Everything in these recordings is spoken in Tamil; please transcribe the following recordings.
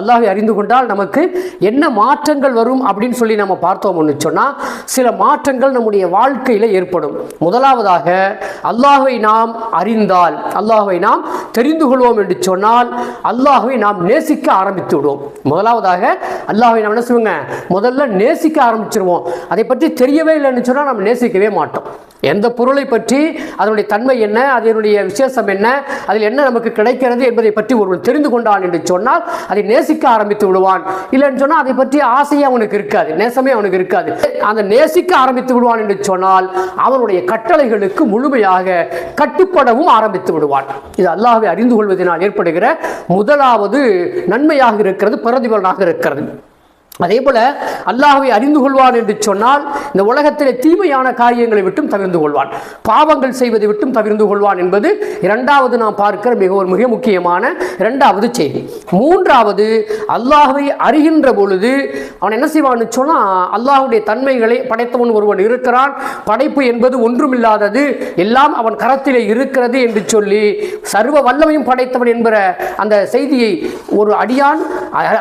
அல்லாஹை அறிந்து கொண்டால் நமக்கு என்ன மாற்றங்கள் வரும் அப்படின்னு சொல்லி நம்ம பார்த்தோம்னு சொன்னால் சில மாற்றங்கள் நம்முடைய வாழ்க்கையில் ஏற்படும். முதலாவதாக அல்லாஹை நாம் அறிந்தால் அல்லாஹை நாம் தெரிந்து கொள்வோம் என்று சொன்னால் அல்லாஹை நாம் நேசிக்க ஆரம்பித்து விடுவோம். முதலாவதாக அல்லாஹை நாம் என்ன செய்வோங்க? முதல்ல நேசிக்க ஆரம்பிச்சிருவோம். அதை பற்றி தெரியவே இல்லைன்னு சொன்னால் நம்ம நேசிக்கவே மாட்டோம். எந்த பொருளை பற்றி அதனுடைய தன்மை என்ன அதனுடைய விசேஷம் என்ன அதில் என்ன நமக்கு கிடைக்கிறது என்பதை பற்றி ஒருவன் தெரிந்து கொண்டான் என்று சொன்னால் அதை நேசிக்க ஆரம்பித்து விடுவான். இல்லைன்னு சொன்னால் அதை பற்றி ஆசையே அவனுக்கு இருக்காது நேசமே அவனுக்கு இருக்காது. அந்த நேசிக்க ஆரம்பித்து விடுவான் என்று சொன்னால் அவனுடைய கட்டளைகளுக்கு முழுமையாக கட்டுப்படவும் ஆரம்பித்து விடுவான். இது அல்லாஹை அறிந்து கொள்வதனால் ஏற்படுகிற முதலாவது நன்மையாக இருக்கிறது பிரதிபலனாக இருக்கிறது. அதே போல அல்லாஹ்வை அறிந்து கொள்வான் என்று சொன்னால் இந்த உலகத்திலே தீமையான காரியங்களை விட்டும் தவிர்ந்து கொள்வான். பாவங்கள் செய்வதை விட்டும் தவிர்ந்து கொள்வான் என்பது இரண்டாவது நாம் பார்க்கிற மிக ஒரு மிக முக்கியமான இரண்டாவது செய்தி. மூன்றாவது அல்லாஹை அறிகின்ற பொழுது அவன் என்ன செய்வான்னு சொன்னால் அல்லாஹுடைய தன்மைகளை படைத்தவன் ஒருவன் இருக்கிறான். படைப்பு என்பது ஒன்றுமில்லாதது. எல்லாம் அவன் கரத்திலே இருக்கிறது என்று சொல்லி சர்வ வல்லமையும் படைத்தவன் என்கிற அந்த செய்தியை ஒரு அடியான்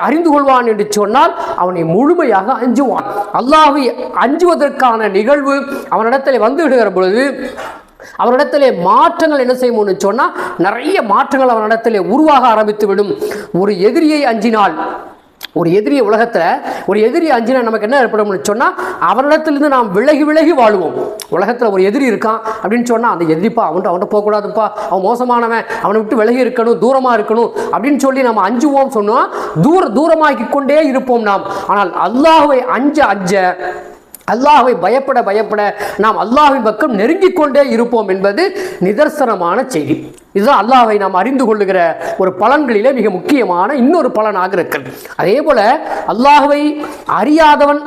அறிந்து கொள்வான் என்று சொன்னால் அவனை முழுமையாக அஞ்சுவான். அல்லாஹை அஞ்சுவதற்கான நிகழ்வு அவனிடத்தில் வந்து விடுகிற பொழுது அவனிடத்திலே மாற்றங்கள் என்ன செய்யும்னு சொன்னால் நிறைய மாற்றங்கள் அவனிடத்திலே உருவாக ஆரம்பித்து விடும் ஒரு எதிரியை அஞ்சினால் ஒரு எதிரி உலகத்தில் ஒரு எதிரி அஞ்சினா நமக்கு என்ன ஏற்படும்னு சொன்னால் அவரிடத்திலிருந்து நாம் விலகி விலகி வாழுவோம். உலகத்தில் ஒரு எதிரி இருக்கான் அப்படின்னு சொன்னால் அந்த எதிரிப்பா அவன்கிட்ட அவன்கிட்ட போகக்கூடாதுப்பா. அவன் மோசமானவன் அவனை விட்டு விலகி இருக்கணும் தூரமாக இருக்கணும் அப்படின்னு சொல்லி நம்ம அஞ்சுவோம் சொன்னோம் தூர தூரமாக்கி கொண்டே இருப்போம் நாம். ஆனால் அல்லாஹுவை அஞ்ச அஞ்ச அல்லாஹை பயப்பட பயப்பட நாம் அல்லாஹின் பக்கம் நெருங்கிக் கொண்டே இருப்போம் என்பது நிதர்சனமான செய்தி. இதுதான் அல்லாஹை நாம் அறிந்து கொள்ளுகிற ஒரு பலன்களிலே மிக முக்கியமான இன்னொரு பலனாக இருக்கிறது. அதே போல அல்லாஹுவை அறியாதவன்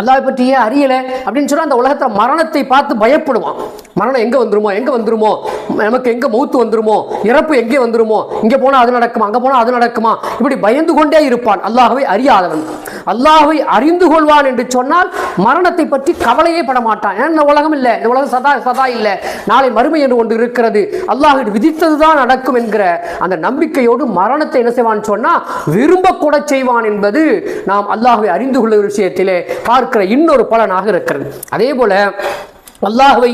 அல்லாஹ்வை பற்றியே அறியலை அப்படின்னு சொன்னால் அந்த உலகத்தில் மரணத்தை பார்த்து பயப்படுவான். மரணம் எங்கே வந்துருமோ எங்கே வந்துருமோ நமக்கு எங்கே மௌத்து வந்துருமோ இறப்பு எங்கே வந்துருமோ இங்கே போனால் அது நடக்குமா அங்கே போனால் அது நடக்குமா இப்படி பயந்து கொண்டே இருப்பான். அல்லாஹவை அறியாதவன். அல்லாஹை அறிந்து கொள்வான் என்று சொன்னால் மரணத்தை பற்றி கவலையே பட மாட்டான். ஏன்னா இந்த உலகம் இல்லை? இந்த உலகம் சதா சதா இல்லை. நாளை மறுமை என்று ஒன்று இருக்கிறது. அல்லாஹ் விதித்தது தான் நடக்கும் என்கிற அந்த நம்பிக்கையோடு மரணத்தை என்ன செய்வான் சொன்னால் விரும்பக்கூட செய்வான் என்பது நாம் அல்லாஹை அறிந்து கொள்ளும் விஷயத்திலே பார்க்கிற இன்னொரு பலனாக இருக்கிறது. அதே போல அல்லாஹுவை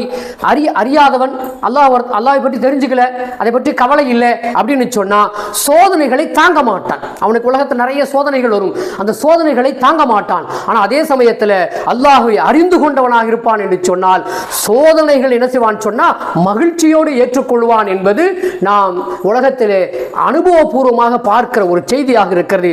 அறி அறியாதவன் அல்லாஹ் அல்லாஹை பற்றி தெரிஞ்சுக்கல அதை பற்றி கவலை இல்லை அப்படின்னு சொன்னால் சோதனைகளை தாங்க மாட்டான். அவனுக்கு உலகத்தில் நிறைய சோதனைகள் வரும். அந்த சோதனைகளை தாங்க மாட்டான். ஆனால் அதே சமயத்தில் அல்லாஹுவை அறிந்து கொண்டவனாக இருப்பான் என்று சொன்னால் சோதனைகள் என்ன செய்வான் சொன்னால் மகிழ்ச்சியோடு ஏற்றுக்கொள்வான் என்பது நாம் உலகத்தில் அனுபவபூர்வமாக பார்க்கிற ஒரு செய்தியாக இருக்கிறது.